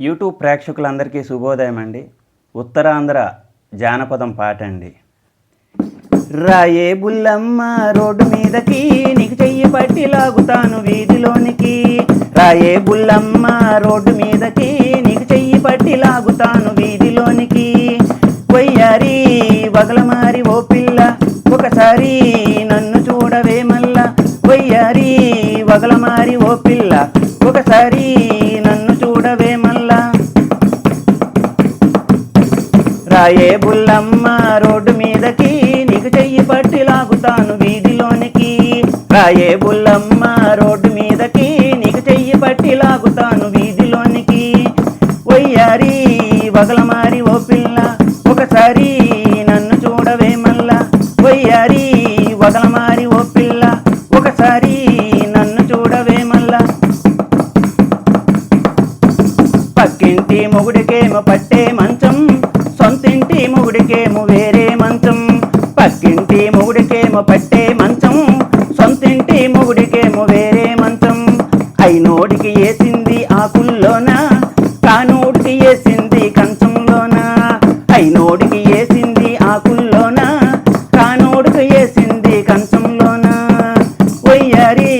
YouTube ప్రేక్షకులందరికీ శుభోదయం అండి. ఉత్తరాంధ్ర జానపదం పాట అండి. రాయే బుల్లమ్మ రోడ్డు మీదకి నీకు చెయ్యి పట్టి లాగుతాను వీధిలోనికి. రాయే బుల్లమ్మ రోడ్డు మీదకి నీకు చెయ్యి పట్టి లాగుతాను వీధిలోనికి. కొయ్యారి వగలమారి ఓ పిల్ల ఒకసారి నన్ను చూడవే మల్ల. కొయ్యారి వగలమారి ఓ పిల్ల ఒకసారి రాయే బుల్లమ్మ రోడ్డు మీదకి నీకు చెయ్యి పట్టి లాగుతాను వీధిలోనికి. రాయే బుల్లమ్మ రోడ్డు మీదకి నీకు చెయ్యి పట్టి లాగుతాను వీధిలోనికి. వయ్యారి వగలమారి ఓ పిల్ల ఒకసారి నన్ను చూడవే మళ్ళా వయ్యారి వగలమారి ఓ పిల్ల ఒకసారి నన్ను చూడవే మళ్ళా పక్కింటి మొగుడికేమో పట్టే మంది మొగుడికేమో వేరే మంచం. పక్కింటి మొగుడికేమో పట్టే మంచం. సొంతింటి మొగుడికేమో వేరే మంచం. అయినోడికి వేసింది ఆకుల్లోన కానోడికి వేసింది కంచంలోన. అయినోడికి వేసింది ఆకుల్లోన కానోడికి వేసింది కంచంలోన. వయ్యారి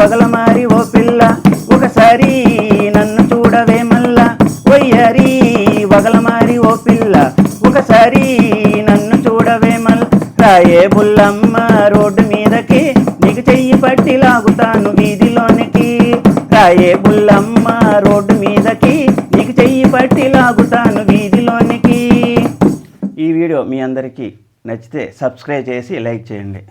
వగలమారి ఓ పిల్ల ఒకసారి నన్ను చూడవే మల్లా. వయ్యారి వగలమారి ఓ పిల్ల ఒకసారి నన్ను చూడవేమల్ రాయే బుల్లమ్మ రోడ్డు మీదకి నీకు చెయ్యి పట్టి లాగుతాను వీధిలోనికి. రాయే బుల్లమ్మ రోడ్డు మీదకి నీకు చెయ్యి పట్టి లాగుతాను వీధిలోనికి. ఈ వీడియో మీ అందరికీ నచ్చితే సబ్స్క్రైబ్ చేసి లైక్ చేయండి.